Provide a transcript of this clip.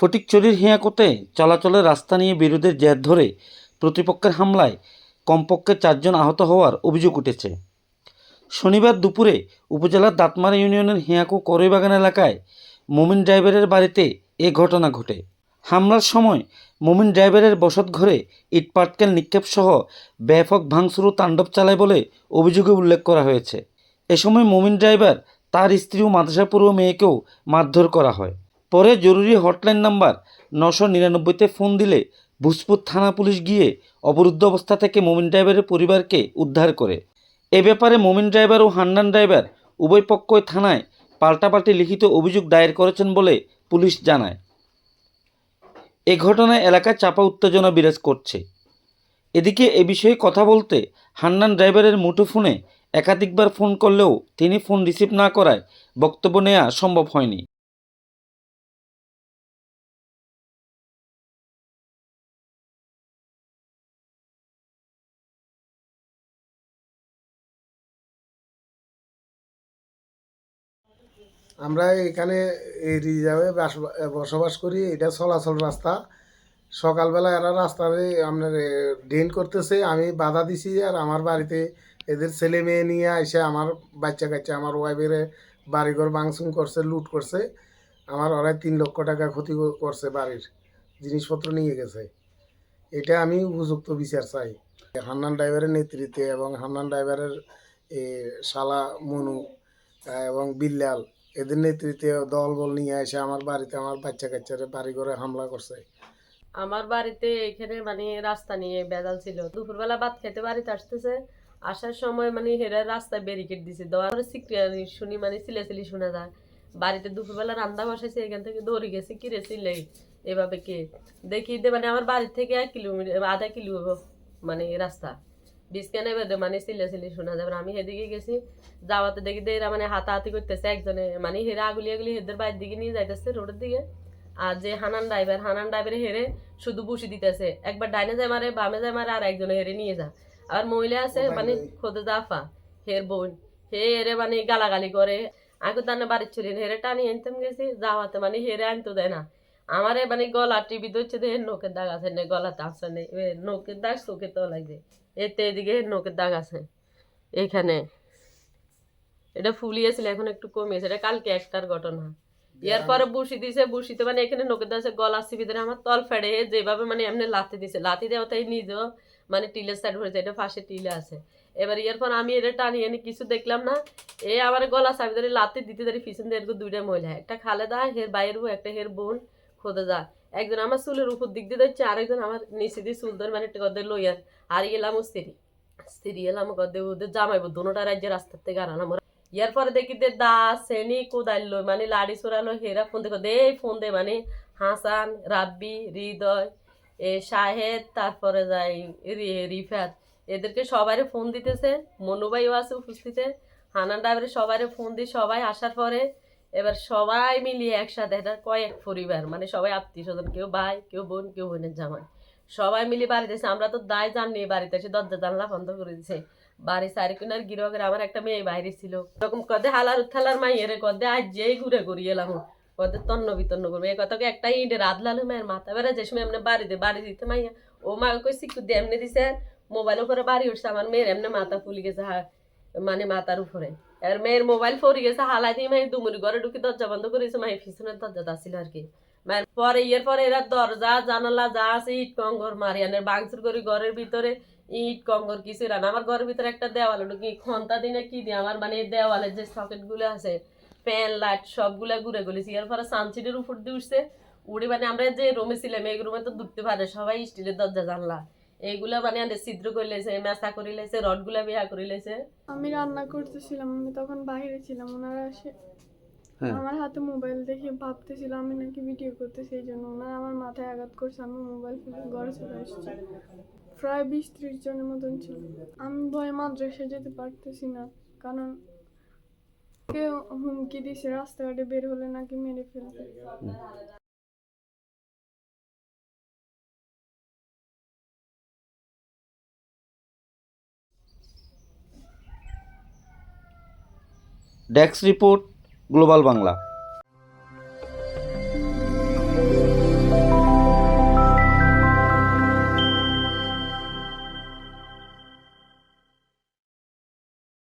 ফটিকছড়ির হিয়াকোতে চলাচলের রাস্তা নিয়ে বিরোধের জের ধরে প্রতিপক্ষের হামলায় কমপক্ষে চারজন আহত হওয়ার অভিযোগ উঠেছে। শনিবার দুপুরে উপজেলার দাঁতমারা ইউনিয়নের হিয়াকো করইবাগান এলাকায় মোমিন ড্রাইভারের বাড়িতে এ ঘটনা ঘটে। হামলার সময় মোমিন ড্রাইভারের বসত ঘরে ইটপাটকেল নিক্ষেপসহ ব্যাপক ভাঙচুর ও তাণ্ডব চালায় বলে অভিযোগে উল্লেখ করা হয়েছে। এ সময় মোমিন ড্রাইভার, তার স্ত্রী ও মাদ্রাসা পড়ুয়া মেয়েকেও মারধর করা হয়। পরে জরুরি হটলাইন নাম্বার নশো নিরানব্বইতে ফোন দিলে ভূজপুর থানা পুলিশ গিয়ে অবরুদ্ধ অবস্থা থেকে মোমিন ড্রাইভারের পরিবারকে উদ্ধার করে। এ ব্যাপারে মোমিন ড্রাইভার ও হান্নান ড্রাইভার উভয় পক্ষই থানায় পাল্টাপাল্টি লিখিত অভিযোগ দায়ের করেছেন বলে পুলিশ জানায়। এ ঘটনায় এলাকায় চাপা উত্তেজনা বিরাজ করছে। এদিকে এ বিষয়ে কথা বলতে হান্নান ড্রাইভারের মুঠোফোনে একাধিকবার ফোন করলেও তিনি ফোন রিসিভ না করায় বক্তব্য নেওয়া সম্ভব হয়নি। আমরা এখানে এই রিজার্ভে বাস- বসবাস করি, এটা চলাচল রাস্তা। সকালবেলা এরা রাস্তায় আপনার ড্রেন করতেছে, আমি বাধা দিছি আর আমার বাড়িতে এদের ছেলে মেয়ে নিয়ে এসে আমার বাচ্চা কাচ্চা, আমার ওয়াইফের বাড়িঘর ভাঙচুর করছে, লুট করছে। আমার ওরাই তিন লক্ষ টাকা ক্ষতি করছে বাড়ির, জিনিসপত্র নিয়ে গেছে। এটা আমি উপযুক্ত বিচার চাই। হান্নান ড্রাইভারের নেতৃত্বে এবং হান্নান ড্রাইভারের শালা মনু এবং বিল্লাল এদের নেতৃত্বে দল বল নিয়ে এসে আমার বাড়িতে আমার বাচ্চা কাচ্চারে বাড়ি ঘরে হামলা করছে। আমার বাড়িতে এখানে মানে রাস্তা নিয়ে বেজাল ছিল। দুপুরবেলা ভাত খেতে বাড়িতে আসতেছে। আসার সময় মানে হেরা রাস্তায় ব্যারিকেড দিছে। দেওয়ার পরে শুনি মানে সিলেসিলি শোনা যায়। বাড়িতে দুপুরবেলা রান্না বসাইছে, এখান থেকে দৌড়ে গেছে, কি রে সিলে? এভাবে কে? দেখি মানে আমার বাড়ি থেকে এক কিলোমিটার, আধা কিলো মানে রাস্তা। বিস্কানে বেঁধে মানে সিলে সিলি শোনা যাবে আমি সেদিকে গেছি যাওয়াতে দেখি এরা মানে হাতাহাতি করতেছে একজনে। মানে হেরা আগুলি আগুলি হেদের বাড়ির দিকে নিয়ে যাইতেছে রোডের দিকে। আর যে হানান ড্রাইভার হানান ড্রাইভারে হেরে শুধু বসে দিতেছে। একবার ডাইনে যায় মারে বামে যায় মারে আর একজনে হেরে নিয়ে যা। আর মহিলা আছে মানে খোদে জাফা হের বোন। হে হেরে মানে গালাগালি করে। আগে তার বাড়ির ছিলেন হেরে টানি আনতাম গেছি যাওয়াতে মানে হেরে আনতে দেয় না। আমারে মানে গলা টিভি ধরছে দেখে নোকের দাগ আছে, না গলা টানছে নেই নোকের দাগ চোখে তো লাগছে এতে এদিকে নোকের দাগ আছে। এখানে এটা ফুলিয়েছিল, এখন একটু কমিয়েছে। এটা কালকে একটার ঘটনা। ইয়ার পরে বুসি দিছে, বুসিতে মানে এখানে নোকে দিয়েছে গলা সিবি ধরে আমার তল ফেড়ে যেভাবে মানে এমনি লাথি দিছে। লাথি দেওয়া তাই নিজেও মানে টিলের সাইড ভরেছে এটা ফাঁসে টিলে আছে। এবার ইয়ার পর আমি এটা টানিয়ে এনে কিছু দেখলাম না। এ আমার গলা সাবি ধরে লাথি দিতে ধরে পিছন দিয়ে এরকম দুইটা মহিলা, একটা খালেদা, হের বাইরের বউ, একটা হের বোন। খোদে যা একজন আমার চুলের উপর দিক দিয়ে দিচ্ছে আরেকজন আমার নিচে দিয়ে চুল ধরে মানে গদের লইয়ার আর এলাম স্ত্রী স্ত্রী এলাম গদে ওদের জামাইবো দুটা রাজ্যের রাস্তার থেকে আনালাম ইয়ার পরে দেখি দে দা শ্রেণি কোদাইল মানে লাড়ি চোরালো হেরা ফোন দেখো, দে ফোন দে মানে হাসান, রাব্বি, হৃদয়, এ শাহেদ, তারপরে যাই রিফাত। এদেরকে সবাই ফোন দিতেছে মনুবাইও আছে উপস্থিতে। হানান ড্রাইভারে সবাই ফোন দিয়ে সবাই আসার পরে এবার সবাই মিলিয়ে একসাথে এটা কয়েক পরিবার মানে সবাই আত্মীয় স্বজন, কেউ ভাই, কেউ বোন, কেউ বোনের জামাই, সবাই মিলে বাড়িতে এসে, আমরা তো দায় জানি বাড়িতে এসে, দরজা জানলা বন্ধ করে দিছে। বাড়ি সারি কিনার গিরগের আমার একটা মেয়ে বাইরে ছিল। এরকম কদে হালার উত্থালার মাইয়েরে কদে আজ যেই ঘুরে ঘুরি এলাম, কদে তন্ন বিতন্ন করবে। এই কথাকে একটা ইন্ডে রাত লালু মায়ের মাথা। বেড়া যে সময় এমনি বাড়িতে বাড়ি দিতে মাইয়া, ও মা কই শিক্ষু দিয়ে এমনি দিছে মোবাইল উপরে বাড়ি উঠছে। আমার মেয়ের এমনি মাথা ফুলি গেছে মানে মাথার উপরে। এবার মেয়ের মোবাইল ফরি গেছে হালাই দিয়ে মাই দুমুরি ঘরে ঢুকে দরজা বন্ধ করেছে মাই পিছনের দরজা ছিল আর কি মায়ের পরে ইয়ের পরে এরা দরজা জানালা যা আছে ইট কঙ্গর মারি আনে বাংসুর করি ঘরের ভিতরে ইট কঙ্গর কিছু রান আমার ঘরের ভিতরে একটা দেওয়াল ওটা কি খন্তা দিনে কি দিয়ে আমার মানে দেওয়ালের যে সকেটগুলো আছে ফ্যান লাইট সবগুলা ঘুরে গেলেছি এর পরে সানসিটের উপর দিয়ে উঠছে উড়ে মানে আমরা যে রুমে ছিলাম এই রুমে তো ঢুকতে পারে সবাই স্টিলের দরজা জানলা এইগুলা মানে আনে ছিদ্র করে লেছে মেসা করে রডগুলা বিয়া করে লেছে আমি রান্না করতেছিলাম আমি তখন বাইরে ছিলাম ওনারা এসে হ্যাঁ। আমার হাতে মোবাইল দেখে ভাবতেছিল আমি নাকি ভিডিও করতে সেই জন্য ওনারা আমার মাথায় আঘাত করছে আমি মোবাইল ফেলে ঘরে চলে এসেছি প্রায় বিশ ত্রিশ জনের মতন ছিল। আমি ভয়ে মাদ্রাসা যেতে পারতেছি না কারণ কেউ হুমকি দিছে রাস্তাঘাটে বের হলে নাকি মেরে ফেলবে। Desk report global Bangla.